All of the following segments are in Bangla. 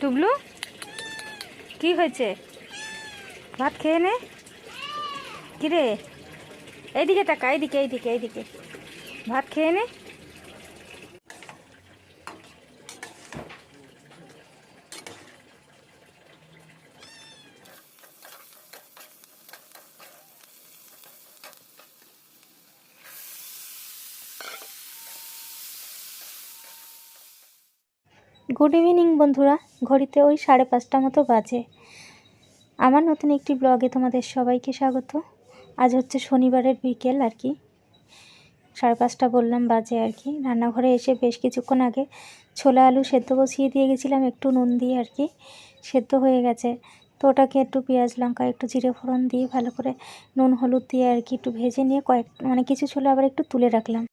টুবলু কি হয়েছে? ভাত খেয়ে নে। কিরে? এইদিকে টাকা এইদিকে এইদিকে এইদিকে। ভাত খেয়ে নে। গুড ইভিনিং বন্ধুরা। ঘড়িতে ওই সাড়ে পাঁচটা মতো বাজে। আমার নতুন একটি ব্লগে তোমাদের সবাইকে স্বাগত। আজ হচ্ছে শনিবারের বিকেল আর কি। সাড়ে পাঁচটা বললাম, বাজে আর কি। রান্নাঘরে এসে বেশ কিছুক্ষণ আগে ছোলা আলু সেদ্ধ বসিয়ে দিয়ে গেছিলাম, একটু নুন দিয়ে আর কি। সেদ্ধ হয়ে গেছে। তো ওটাকে একটু পেঁয়াজ লঙ্কা, একটু জিরে ফোড়ন দিয়ে ভালো করে নুন, হলুদ দিয়ে আর কি একটু ভেজে নিয়ে কয়েক মানে কিছু ছোলা আবার একটু তুলে রাখলাম।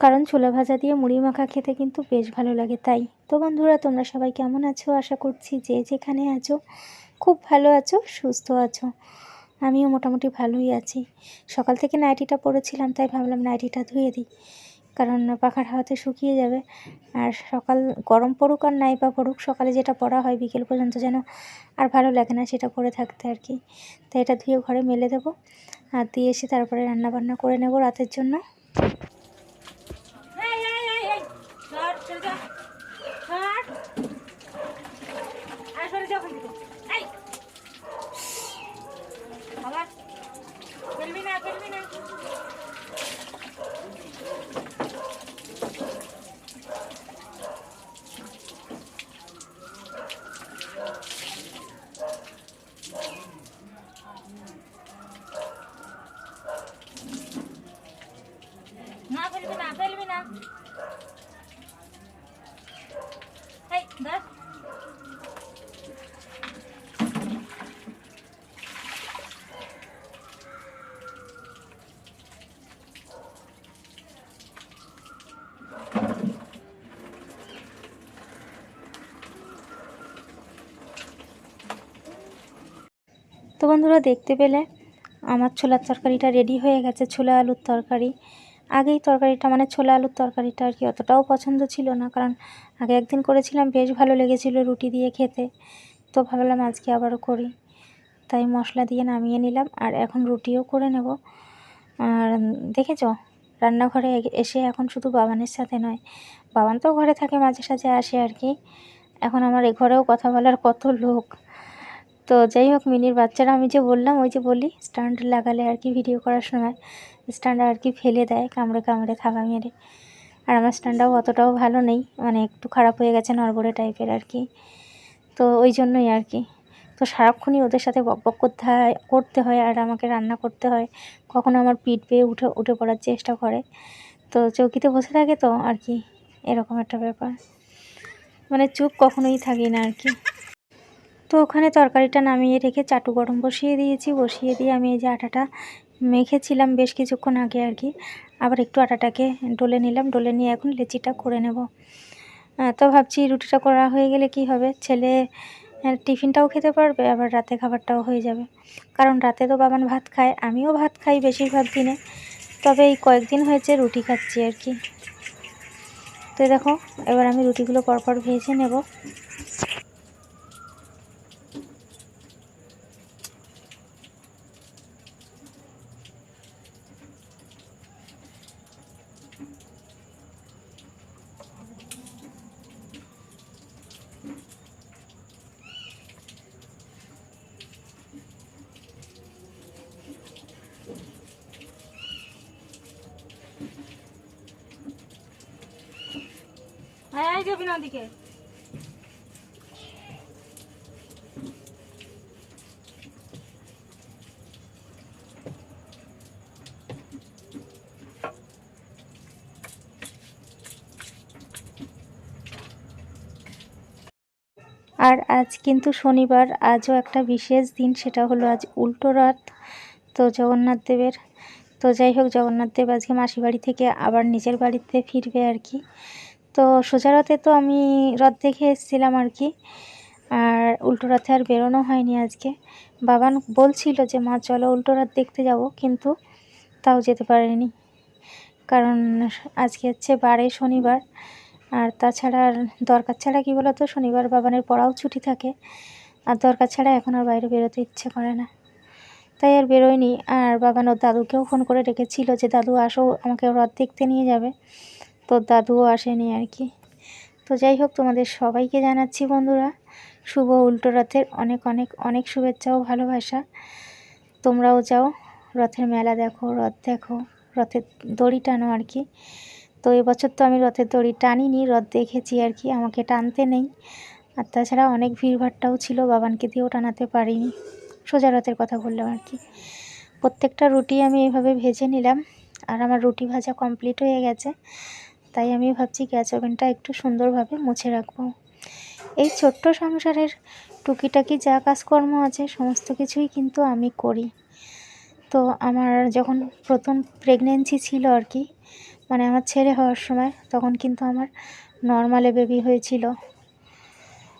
কারণ ছোলা ভাজা দিয়ে মুড়ি মাখা খেতে কিন্তু বেশ ভালো লাগে, তাই? তো বন্ধুরা, তোমরা সবাই কেমন আছো? আশা করছি যে যেখানে আছো, খুব ভালো আছো, সুস্থ আছো। আমিও মোটামুটি ভালোই আছি। সকাল থেকে নাইটিটা পরেছিলাম, তাই ভাবলাম নাইটিটা ধুয়ে দিই, কারণ পাখার হাওয়াতে শুকিয়ে যাবে। আর সকাল গরম পড়ুক আর নাই বা পড়ুক, সকালে যেটা পরা হয় বিকেল পর্যন্ত যেন আর ভালো লাগে না সেটা পরে থাকতে আর কি। তাই এটা ধুয়ে ঘরে মেলে দেবো, আর দিয়ে এসে তারপরে রান্না বান্না করে নেব রাতের জন্য এই, এই, এই, এই, সর, সরে যা। সর। আয়, সরে যা ওখান থেকে। এই। আবার। ফেলবি না, ফেলবি না। না ফেলবি না এই তো বন্ধুরা দেখতে পেলে আমার ছোলার তরকারিটা রেডি হয়ে গেছে, ছোলা আলুর তরকারি। আগেই তরকারিটা মানে ছোলা আলুর তরকারিটা আর কি অতটাও পছন্দ ছিল না। কারণ আগে একদিন করেছিলাম, বেশ ভালো লেগেছিল রুটি দিয়ে খেতে। তো ভাবলাম আজকে আবারও করি। তাই মশলা দিয়ে নামিয়ে নিলাম আর এখন রুটিও করে নেব। আর দেখেছ, রান্নাঘরে এসে এখন শুধু বাবানের সাথে নয়, বাবান তো ঘরে থাকে, মাঝে সাঝে আসে আর কি। এখন আমার এ ঘরেও কথা বলার কত লোক। তো যাই হোক, মিনির বাচ্চারা, আমি যে বললাম, ওই যে বলি স্ট্যান্ড লাগালে আর কি ভিডিও করার সময়। স্ট্যান্ড আর কি ফেলে দেয় কামড়ে কামড়ে থাবা মেরে। আর আমার স্ট্যান্ডটাও অতটাও ভালো নেই মানে একটু খারাপ হয়ে গেছে নড়বড়ে টাইপের আর কি। তো ওই জন্যই আর কি। তো সারাক্ষণই ওদের সাথে বক বক করতে হয় করতে হয় আর আমাকে রান্না করতে হয়। কখনো আমার পিঠ পেয়ে উঠে উঠে পড়ার চেষ্টা করে। তো চৌকিতে বসে থাকে তো আর কি, এরকম একটা ব্যাপার। মানে চুপ কখনোই থাকি না আর কি। তো ওখানে তরকারিটা নামিয়ে রেখে চাটু গরম বসিয়ে দিয়েছি, বসিয়ে দিয়ে আমি এই যে আটাটা মেখেছিলাম বেশ কিছুক্ষণ আগে আর কি। আবার একটু আটাটাকে ডলে নিলাম, ডলে নিয়ে এখন লেচিটা করে নেব। তো ভাবছি রুটিটা করা হয়ে গেলে কি হবে? ছেলে টিফিনটাও খেতে পারবে, আবার রাতে খাবারটাও হয়ে যাবে। কারণ রাতে তো বাবান ভাত খায়, আমিও ভাত খাই বেশিরভাগ দিনে। তবে এই কয়েকদিন হয়েছে রুটি খাচ্ছি আর কি। তো দেখো, এবার আমি রুটিগুলো পরপর ভেজে নেব এই যাবি না আর আজ কিন্তু শনিবার, আজও একটা বিশেষ দিন, সেটা হলো আজ উল্টো রথ তো জগন্নাথ দেবের, তো যাই হোক, জগন্নাথ দেব আজকে মাসি বাড়ি থেকে আবার নিজের বাড়িতে ফিরবে আর কি। তো সোজা রথে তো আমি রথ দেখে এসেছিলাম আর কি। আর উল্টো রথে আর বেরোনো হয়নি আজকে। বাবান বলছিল যে, মা, চলো উল্টো রথ দেখতে যাব। কিন্তু তাও যেতে পারিনি। কারণ আজকে হচ্ছে বারে শনিবার। আর তাছাড়া দরকার ছাড়া কী বলো তো শনিবার বাবানের পড়াও ছুটি থাকে। আর দরকার ছাড়া এখন আর বাইরে বেরোতে ইচ্ছে করে না। তাই আর বেরোয়নি। আর বাবান ওর দাদুকেও ফোন করে রেখেছিল যে, দাদু, আসো, আমাকে রথ দেখতে নিয়ে যাবে। তো দাদুও আসেনি আর কি। তো যাই হোক, তোমাদের সবাইকে জানাচ্ছি বন্ধুরা, শুভ উল্টো রথের অনেক অনেক অনেক শুভেচ্ছা ও ভালোবাসা। তোমরাও যাও, রথের মেলা দেখো, রথ দেখো, রথের দড়ি টানো আর কি। তো এবছর তো আমি রথের দড়ি টানিনি, রথ দেখেছি আর কি, আমাকে টানতে নেই। আর তাছাড়া অনেক ভিড়ভাট্টাও ছিল, বাবানকে দিয়েও টানাতে পারিনি, সোজা রথের কথা বললাম আর কি। প্রত্যেকটা রুটি আমি এভাবে ভেজে নিলাম, আর আমার রুটি ভাজা কমপ্লিট হয়ে গেছে। তাই আমি ভাবছি গ্যাস ওভেনটা একটু সুন্দরভাবে মুছে রাখব। এই ছোট্ট সংসারের টুকিটাকি যা কাজকর্ম আছে, সমস্ত কিছুই কিন্তু আমি করি। তো আমার যখন প্রথম প্রেগনেন্সি ছিল আর কি মানে আমার ছেলে হওয়ার সময়, তখন কিন্তু আমার নর্মালে বেবি হয়েছিল।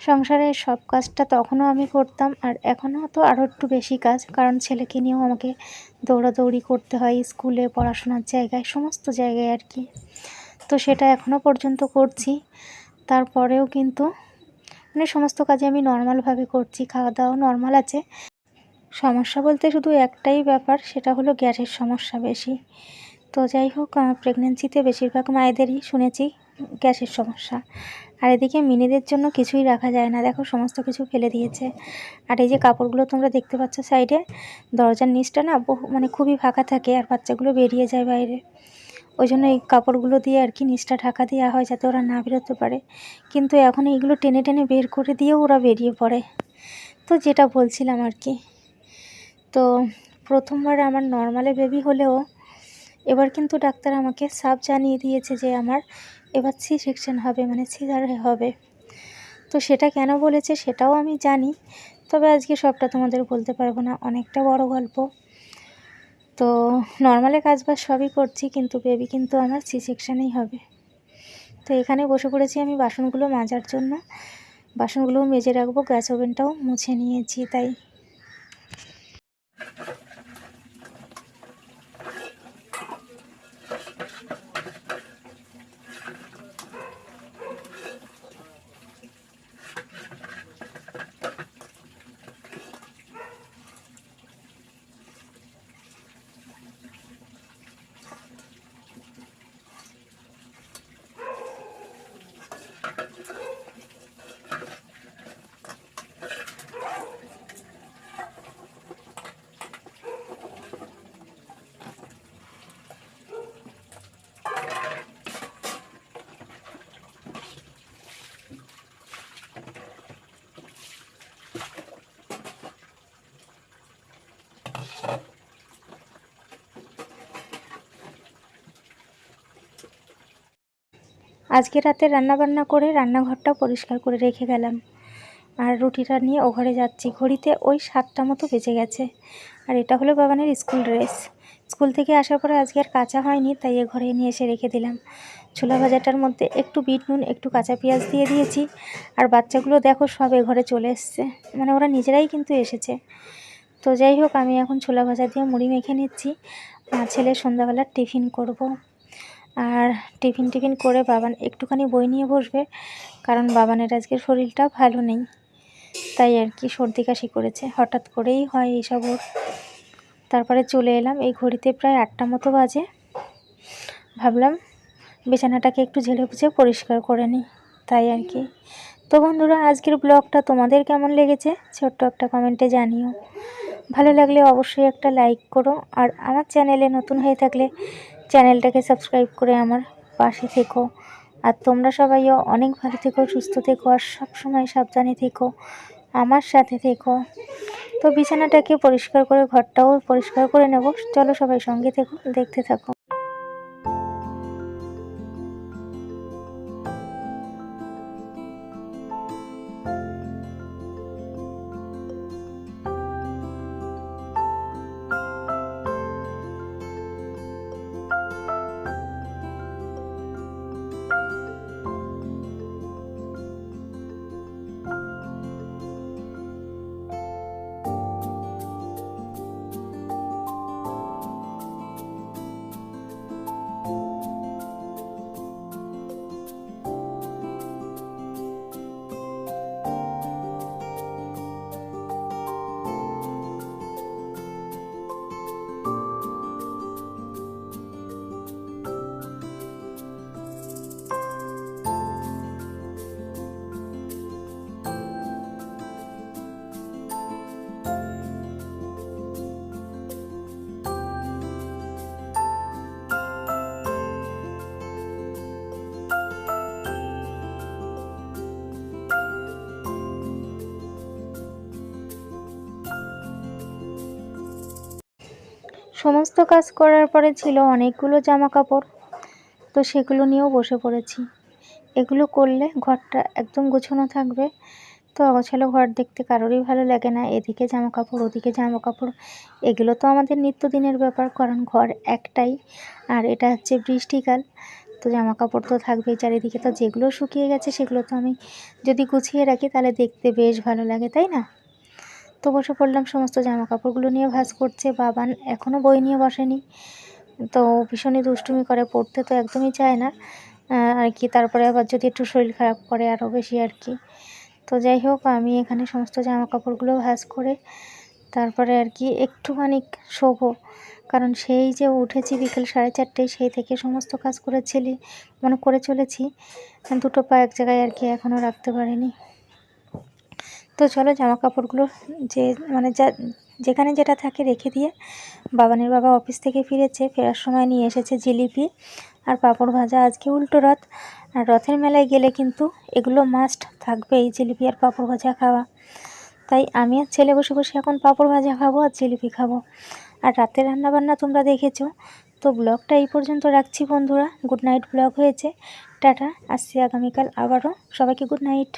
সংসারের সব কাজটা তখনও আমি করতাম আর এখনও তো আরও একটু বেশি কাজ, কারণ ছেলেকে নিয়েও আমাকে দৌড়াদৌড়ি করতে হয়, স্কুলে, পড়াশোনার জায়গায়, সমস্ত জায়গায় আর কি। তো সেটা এখনও পর্যন্ত করছি। তারপরেও কিন্তু মানে সমস্ত কাজে আমি নর্মালভাবে করছি খাওয়া দাওয়া নর্মাল আছে। সমস্যা বলতে শুধু একটাই ব্যাপার, সেটা হলো গ্যাসের সমস্যা বেশি। তো যাই হোক প্রেগনেন্সিতে বেশিরভাগ মায়েদেরই শুনেছি গ্যাসের সমস্যা। আর এদিকে মিনিদের জন্য কিছুই রাখা যায় না। দেখো, সমস্ত কিছু ফেলে দিয়েছে। আর এই যে কাপড়গুলো তোমরা দেখতে পাচ্ছ সাইডে, দরজার নিচটা না বহু মানে খুবই ফাঁকা থাকে আর বাচ্চাগুলো বেরিয়ে যায় বাইরে। ওই জন্য এই কাপড়গুলো দিয়ে আর কি নিচটা ঢাকা দেওয়া হয় যাতে ওরা না বেরোতে পারে। কিন্তু এখন এইগুলো টেনে টেনে বের করে দিয়েও ওরা বেরিয়ে পড়ে। তো যেটা বলছিলাম আর কি। তো প্রথমবার আমার নর্মালে বেবি হলেও এবার কিন্তু ডাক্তার আমাকে সাফ জানিয়ে দিয়েছে যে আমার এবার সি সেকশন হবে মানে সিজার হবে। তো সেটা কেন বলেছে সেটাও আমি জানি। তবে আজকে সবটা তোমাদের বলতে পারব না। অনেকটা বড় গল্প। তো নর্মালে কাজ বাজ সবই করছি, কিন্তু বেবি কিন্তু আমার সি সেকশানেই হবে। তো এখানে বসে পড়েছি আমি বাসনগুলো মাজার জন্য। বাসনগুলোও মেজে রাখব, গ্যাস ওভেনটাও মুছে নিয়েছি, তাই আজকে রাতে রান্নাবান্না করে রান্নাঘরটাও পরিষ্কার করে রেখে গেলাম। আর রুটিটা নিয়ে ও ঘরে যাচ্ছি। ঘড়িতে ওই সাতটা মতো বেজে গেছে। আর এটা হলো বাবানের স্কুল ড্রেস। স্কুল থেকে আসার পরে আজকে আর কাঁচা হয়নি, তাই এ ঘরে নিয়ে এসে রেখে দিলাম। ছোলা ভাজাটার মধ্যে একটু বিট নুন, একটু কাঁচা পেঁয়াজ দিয়ে দিয়েছি। আর বাচ্চাগুলো দেখো সব এ ঘরে চলে এসছে। মানে ওরা নিজেরাই কিন্তু এসেছে। তো যাই হোক, আমি এখন ছোলা ভাজা দিয়ে মুড়ি মেখে নিচ্ছি। আর ছেলে সন্ধ্যাবেলার টিফিন করব। আর টিফিন টিফিন করে বাবান একটুখানি বই নিয়ে বসবে, কারণ বাবানের আজকে শরীরটা ভালো নেই। তাই আর কি সর্দি কাশি করেছে, হঠাৎ করেই হয় এইসব ওর। তারপরে চলে এলাম, এই ঘড়িতে প্রায় আটটা মতো বাজে। ভাবলাম বিছানাটাকে একটু ঝেড়ে পুছে পরিষ্কার করে নিই, তাই আর কি। তো বন্ধুরা, আজকের ব্লগটা তোমাদের কেমন লেগেছে? ছোট্ট একটা কমেন্টে জানিও। ভালো লাগলে অবশ্যই একটা লাইক করো, আর আমার চ্যানেলে নতুন হয়ে থাকলে চ্যানেলটাকে সাবস্ক্রাইব করে আমার পাশে থেকো। আর তোমরা সবাইও অনেক ভালো থেকো, সুস্থ থেকো, আর সবসময় সাবধানে থেকো, আমার সাথে থেকো। তো বিছানাটাকে পরিষ্কার করে, ঘরটাও পরিষ্কার করে নেব। চলো সবাই সঙ্গে থেকো, দেখতে থাকো। সমস্ত কাজ করার পরে ছিল অনেকগুলো জামা কাপড় তো সেগুলো নিয়েও বসে পড়েছি। এগুলো করলে ঘরটা একদম গোছানো থাকবে। তো অগোছালো ঘর দেখতে কারোরই ভালো লাগে না। এদিকে জামা কাপড় ওদিকে জামা কাপড় এগুলো তো আমাদের নিত্যদিনের ব্যাপার, কারণ ঘর একটাই। আর এটা হচ্ছে বৃষ্টিকাল। তো জামা কাপড় তো থাকবেই। চারিদিকে তো যেগুলো শুকিয়ে গেছে সেগুলো তো আমি যদি গুছিয়ে রাখি তাহলে দেখতে বেশ ভালো লাগে, তাই না? তো বসে পড়লাম, সমস্ত জামা কাপড়গুলো নিয়ে ভাঁজ করছে। বাবান এখনও বই নিয়ে বসেনি। তো ভীষণই দুষ্টুমি করে, পড়তে তো একদমই চায় না। আর কি, তারপরে আবার যদি একটু শরীর খারাপ করে আরও বেশি আর কি। তো যাই হোক, আমি এখানে সমস্ত জামা কাপড়গুলো ভাঁজ করে, তারপরে আর কি একটুখানি শোবো। কারণ সেই যে উঠেছি বিকেল সাড়ে চারটেয়, সেই থেকে সমস্ত কাজ করেছিলি মানে করে চলেছি। দুটো পা এক জায়গায় আর কি এখনও রাখতে পারিনি। তো চলো জামা কাপড়গুলো যে মানে যা, যেখানে যেটা থাকে রেখে দিয়ে বাবানের বাবা অফিস থেকে ফিরেছে, ফেরার সময় নিয়ে এসেছে জিলিপি আর পাঁপড় ভাজা আজকে উল্টো রথ। আর রথের মেলায় গেলে কিন্তু এগুলো মাস্ট থাকবে এই জিলিপি আর পাঁপড় ভাজা খাওয়া। তাই আমি আর ছেলে বসে বসে এখন পাঁপড় ভাজা খাব আর জিলিপি খাব। আর রাতের রান্নাবান্না তোমরা দেখেছ। তো ব্লগটা এই পর্যন্ত রাখছি বন্ধুরা। গুড নাইট ব্লগ হয়েছে। টাটা, আসছি আগামীকাল আবারও। সবাইকে গুড নাইট।